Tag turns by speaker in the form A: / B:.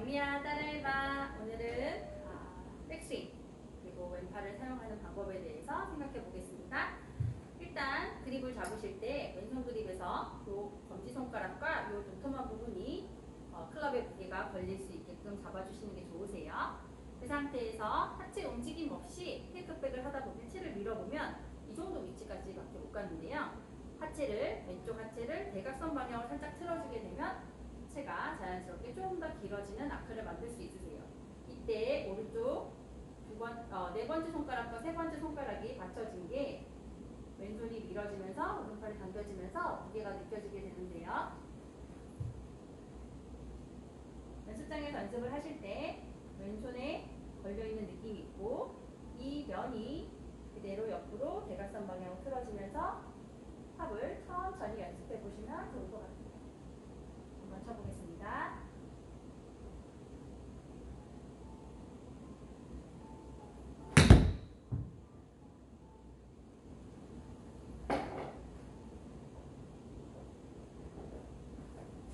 A: 경미야 따라해봐. 오늘은 아, 백스윙 그리고 왼팔을 사용하는 방법에 대해서 생각해 보겠습니다. 일단 그립을 잡으실 때 왼손 그립에서 요 검지 손가락과 요 도톰한 부분이 어, 클럽의 무게가 걸릴 수 있게끔 잡아주시는 게 좋으세요. 그 상태에서 하체 움직임 없이 테이크백을 하다 보면 채를 밀어보면 이 정도 위치까지밖에 못 갔는데요. 하체를 왼쪽 하체를 대각선 방향으로 살짝 틀어주게 되면 하체가 자연스럽게 조금 더 길어지는 아크를 만들 수 있으세요. 이때 오른쪽 두 번, 어, 네 번째 손가락과 세 번째 손가락이 받쳐진 게 왼손이 밀어지면서 오른팔이 당겨지면서 무게가 느껴지게 되는데요. 연습장에서 연습을 하실 때 왼손에 걸려있는 느낌이 있고 이 면이 그대로 옆으로 대각선 방향으로 틀어지면서 탑을 천천히 연습해 보시면 좋을 것 같아요.